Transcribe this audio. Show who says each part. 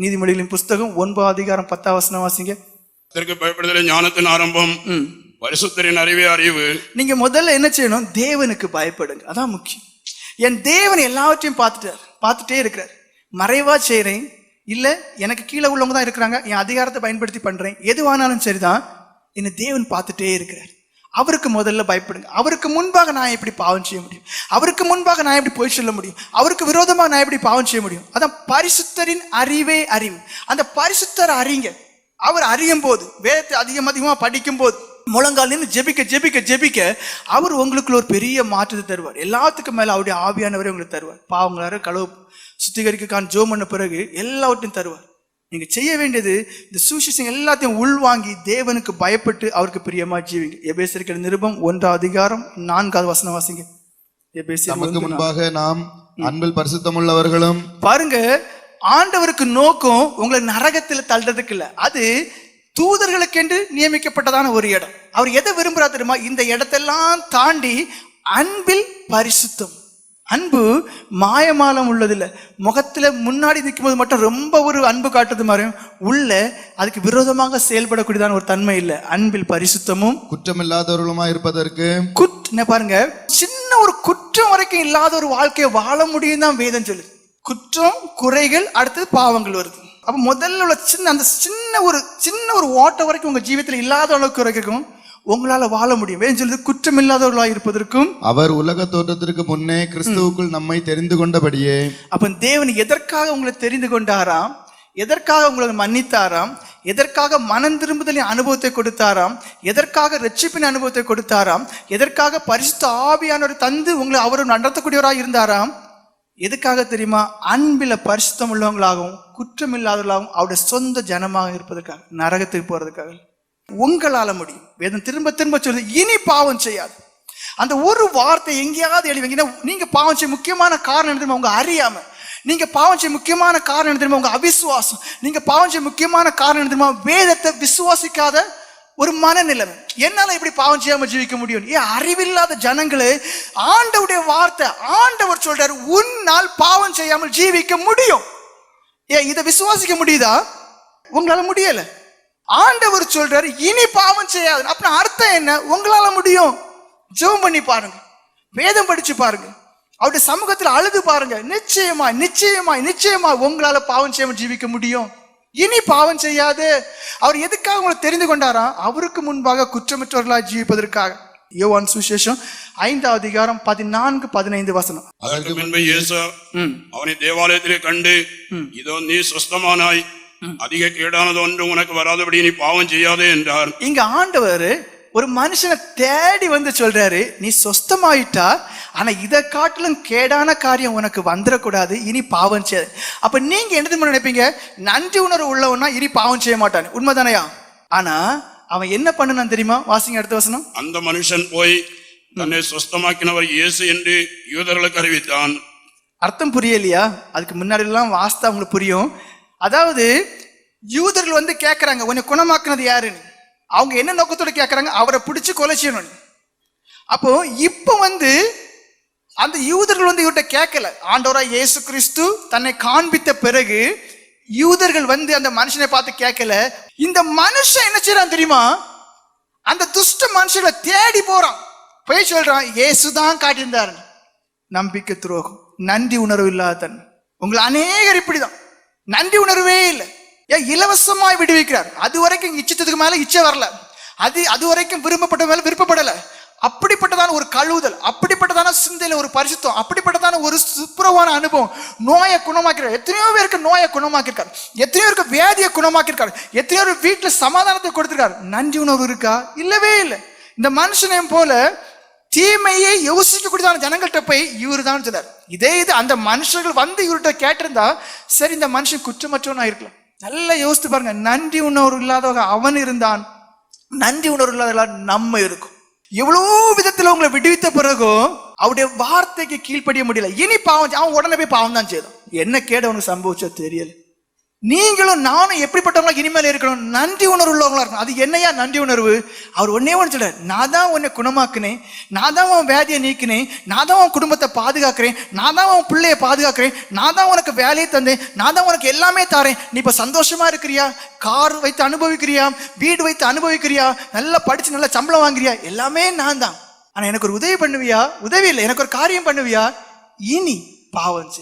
Speaker 1: நீதிமொழிகளின் புஸ்தகம் ஒன்பது அதிகாரம் பத்தாம் வசனம் வாசிங்க.
Speaker 2: இதற்கு பயப்படுதலே ஞானத்தின் ஆரம்பம். பரிசுத்தரின் அறிவே அறிவு.
Speaker 1: நீங்க முதல்ல என்ன செய்யணும்? தேவனுக்கு பயப்படுங்க. அதான் முக்கியம். என் தேவன் எல்லாவற்றையும் பார்த்துட்டார். பார்த்துட்டே இருக்கிறார். மறைவா செய்றேன். இல்ல எனக்கு கீழே உள்ளவங்க தான் இருக்கிறாங்க. என் அதிகாரத்தை பயன்படுத்தி பண்றேன். எதுவானாலும் சரிதான். என்ன தேவன் பார்த்துட்டே இருக்கிறார். அவருக்கு முதல்ல பயப்படுங்க. அவருக்கு முன்பாக நான் எப்படி பாவம் செய்ய முடியும்? அவருக்கு முன்பாக நான் எப்படி போய் சொல்ல முடியும்? அவருக்கு விரோதமாக நான் எப்படி பாவம் செய்ய முடியும்? அதான் பரிசுத்தரின் அறிவே அறிவு. அந்த பரிசுத்தர் அறிங்க. அவர் அறியும் போது வேதத்தை அதிகம் அதிகமாக படிக்கும் போது முழங்கால் நின்று ஜெபிக்க ஜெபிக்க ஜெபிக்க அவர் உங்களுக்குள்ள ஒரு பெரிய மாற்றத்தை தருவார். எல்லாத்துக்கும் மேலே அவருடைய ஆவியானவரை உங்களுக்கு தருவார். பாவங்களார கழுவு சுத்திகரிக்கான் ஜோம் பண்ண பிறகு எல்லாவற்றையும் தருவார். நீங்க செய்ய வேண்டியது இந்த சுவிசேஷம் எல்லாத்தையும் உள்வாங்கி தேவனுக்கு பயப்பட்டு அவருக்கு பிரியமா ஜீவிங்க. எபேசியர்கள் நிருபம் ஒன்றாம் அதிகாரம் நான்காவது வசனம் வாசிங்க. நான்கு.
Speaker 3: முன்பாக நாம் அன்பில் பரிசுத்தமுள்ளவர்களும்
Speaker 1: பாருங்க ஆண்டவருக்கு நோக்கம் உங்களை நரகத்தில் தள்ளுறதுக்கு இல்ல. அது தூதர்களுக்கென்று நியமிக்கப்பட்டதான ஒரு இடம். அவர் எதை விரும்புறாரு தெரியுமா? இந்த இடத்தெல்லாம் தாண்டி அன்பில் பரிசுத்தம். அன்பு மாயமாலம் உள்ளதில்ல. முகத்துல முன்னாடி நிற்கும்போது மட்டும் ரொம்ப ஒரு அன்பு காட்டுறது மாதிரியும் உள்ள அதுக்கு விரோதமாக செயல்படக்கூடியதான ஒரு தன்மை இல்லை. அன்பில் பரிசுத்தமும்
Speaker 3: குற்றமில்லாதவர்களுமா இருப்பதற்கு
Speaker 1: குட் என்ன பாருங்க. சின்ன ஒரு குற்றம் வரைக்கும் இல்லாத ஒரு வாழ்க்கையை வாழ முடியும் தான் வேதம் சொல்லுது. குற்றம் குறைகள் அடுத்தது பாவங்கள் வருது. அப்ப முதல்ல உள்ள சின்ன அந்த சின்ன ஒரு சின்ன ஒரு ஓட்ட வரைக்கும் உங்க ஜீவிதத்துல இல்லாத அளவுக்கு வரைக்கும் உங்களால வாழ முடியும். வேதம் சொல்லுது குற்றம் இல்லாதவர்களா இருப்பதற்கும்
Speaker 3: அவர் உலக தோற்றத்திற்கு முன்னே கிறிஸ்துவுக்குள் நம்மை தெரிந்து கொண்டபடியே.
Speaker 1: அப்ப தேவன் எதற்காக உங்களை தெரிந்து கொண்டாராம்? எதற்காக உங்களை மன்னித்தாராம்? எதற்காக மனம் திரும்புதலின் அனுபவத்தை கொடுத்தாராம்? எதற்காக ரட்சிப்பின் அனுபவத்தை கொடுத்தாராம்? எதற்காக பரிசுத்த ஆவியானவர் தந்து உங்களை அவர் நடத்தக்கூடியவராக இருந்தாராம்? எதுக்காக தெரியுமா? அன்பில பரிசுத்தம் உள்ளவங்களாகவும் குற்றம் இல்லாதவர்களாகவும் அவருடைய சொந்த ஜனமாக இருப்பதற்காக நரகத்துக்கு போறதுக்காக. உங்களால் முடியும். வேதம் திரும்ப திரும்ப சொல்லுது இனி பாவம் செய்யாது. அந்த ஒரு வார்த்தை எங்கேயாவது எழுவீங்க நீங்க பாவம் செய்ய முக்கியமான காரணம் என்ன உங்க அறியாம. நீங்க பாவம் செய்ய முக்கியமான காரணம் என்ன உங்க அவிசுவாசம். நீங்க பாவம் செய்ய முக்கியமான காரணம் என்ன வேதத்தை விசுவாசிக்காத ஒரு மனநிலைமை. என்னால இப்படி பாவம் செய்யாம ஜீவிக்க முடியும்? ஏன் அறிவில்லாத ஜனங்களே ஆண்டவுடைய வார்த்தை ஆண்டவர் சொல்றாரு உன்னால் பாவம் செய்யாமல் ஜீவிக்க முடியும். ஏன் இதை விசுவாசிக்க முடியுதா? உங்களால முடியலை. ஆண்டவர் சொல்றாரு இனி பாவம் செய்யாது. அப்படின்னா அர்த்தம் என்ன? உங்களால முடியும். ஜெபம் பண்ணி பாருங்க. வேதம் படிச்சு பாருங்க. அவருடைய சமூகத்தில் அழுது பாருங்க. நிச்சயமா நிச்சயமா நிச்சயமா உங்களால பாவம் செய்யாம ஜீவிக்க முடியும். இனி பாவம் செய்யாது. அவர் எதுக்காக உங்களை தெரிந்து கொண்டாராம் அவருக்கு முன்பாக குற்றமற்றவர்களாக ஜீவிப்பதற்காக. யோவான் சுசேஷம் ஐந்தாவது அதிகாரம் பதினான்கு பதினைந்து வசனம்.
Speaker 2: அதற்கு பின்பு இயேசு அவனை தேவாலயத்திலே கண்டு இதோ நீ சுஸ்தமானாய். அதிக கேடானது ஒன்று உனக்கு வராதபடி நீ பாவம் செய்யாதே என்றார்.
Speaker 1: இங்க ஆண்டவர் ஒரு மனுஷனை தேடி வந்து சொல்றாரு நீ சொஸ்தமாயிட்டா ஆனா இதை காட்டிலும் கேடான காரியம் உனக்கு வந்துடக்கூடாது இனி பாவம் செய்ய. அப்ப நீங்க என்ன தெரியுமா நினைப்பீங்க? நன்றி உணர்வு உள்ளவனா இனி பாவம் செய்ய மாட்டான். உண்மைதானையா? ஆனா அவன் என்ன பண்ணுனான் தெரியுமா? வாசிங்க அடுத்த வசனம்.
Speaker 2: அந்த மனுஷன் போய் தன்னை சுஸ்தமாக்கினவர் இயேசு என்று யூதர்களுக்கு அறிவித்தான்.
Speaker 1: அர்த்தம் புரியலையா? அதுக்கு முன்னாடி எல்லாம் வாஸ்தா உங்களுக்கு புரியும். அதாவது யூதர்கள் வந்து கேட்குறாங்க உன்னை குணமாக்குனது யாருன்னு அவங்க என்ன நோக்கத்தோடு கேட்குறாங்க அவரை பிடிச்சி கொலை செய்யணும்னு அப்போ இப்போ வந்து அந்த யூதர்கள் வந்து இவர்கிட்ட கேட்கல ஆண்டவரா இயேசு கிறிஸ்து தன்னை காண்பித்த பிறகு யூதர்கள் வந்து அந்த மனுஷனை பார்த்து கேட்கல இந்த மனுஷன் என்ன செய்யறான் தெரியுமா? அந்த துஷ்ட மனுஷங்களை தேடி போறான். போய் சொல்றான் இயேசு தான் காட்டியிருந்தாரு நம்பிக்கை துரோகம் நன்றி உணர்வு இல்லாதன் உங்களை அநேகர் இப்படிதான். நன்றி உணர்வே இல்லை. ஏன் இலவசமாய் விடுவிக்கிறார். அது வரைக்கும் இச்சத்துக்கு மேல இச்சை வரல. அது அது வரைக்கும் விரும்பப்பட்ட மேல விருப்பப்படல. அப்படிப்பட்டதான ஒரு கழுவுதல் அப்படிப்பட்டதான சிந்தையில ஒரு பரிசுத்தம் அப்படிப்பட்டதான ஒரு சுப்புரவான அனுபவம் நோயை குணமாக்கிறார் எத்தனையோ பேருக்கு நோயை குணமாக்கியிருக்காரு. எத்தனையோ பேருக்கு வியாதியை குணமாக்கியிருக்காரு. எத்தனையோ வீட்டில் வீட்டுல சமாதானத்தை கொடுத்திருக்காரு. நன்றி உணர்வு இருக்கா? இல்லவே இல்லை. இந்த மனுஷனையும் போல தீமையை யோசிக்கக்கூடியதான ஜனங்கள்கிட்ட போய் இவர் தான் சொன்னார். இதே இது அந்த மனுஷர்கள் வந்து இவர்கிட்ட கேட்டிருந்தா சரி இந்த மனுஷன் குற்றமற்றவனா இருக்கலாம். நல்லா யோசித்து பாருங்க. நன்றி உணர்வு இல்லாதவங்க அவன் இருந்தான். நன்றி உணர்வு இல்லாத நம்ம இருக்கும். எவ்வளோ விதத்தில் உங்களை விடுவித்த பிறகும் அவருடைய வார்த்தைக்கு கீழ்ப்படிய முடியல. இனி பாவம் அவன் உடனே போய் பாவம் தான் செய்தான். என்ன கேடு அவனுக்கு சம்பவிச்சோ தெரியல. நீங்களும் நானும் எப்படிப்பட்டவங்களா இனிமேல் இருக்கணும்? நன்றி உணர்வு உள்ளவங்களா இருக்கணும். அது என்னையா நன்றி உணர்வு? அவர் ஒன்னே ஒன்று சொல்ல நான் தான் உன்னை குணமாக்குனேன். நான் தான் உன் வேதியை நீக்கினேன். நான் தான் உன் குடும்பத்தை பாதுகாக்கிறேன். நான் தான் உன் பிள்ளைய பாதுகாக்கிறேன். நான் தான் உனக்கு வேலையை தந்தேன். நான் தான் உனக்கு எல்லாமே தரேன். நீ இப்போ சந்தோஷமா இருக்கிறியா? கார் வைத்து அனுபவிக்கிறியா? வீடு வைத்து அனுபவிக்கிறியா? நல்லா படிச்சு நல்லா சம்பளம் வாங்குறியா? எல்லாமே நான் தான். ஆனால் எனக்கு ஒரு உதவி பண்ணுவியா? உதவி இல்லை. எனக்கு ஒரு காரியம் பண்ணுவியா? இனி பாவம் செய்.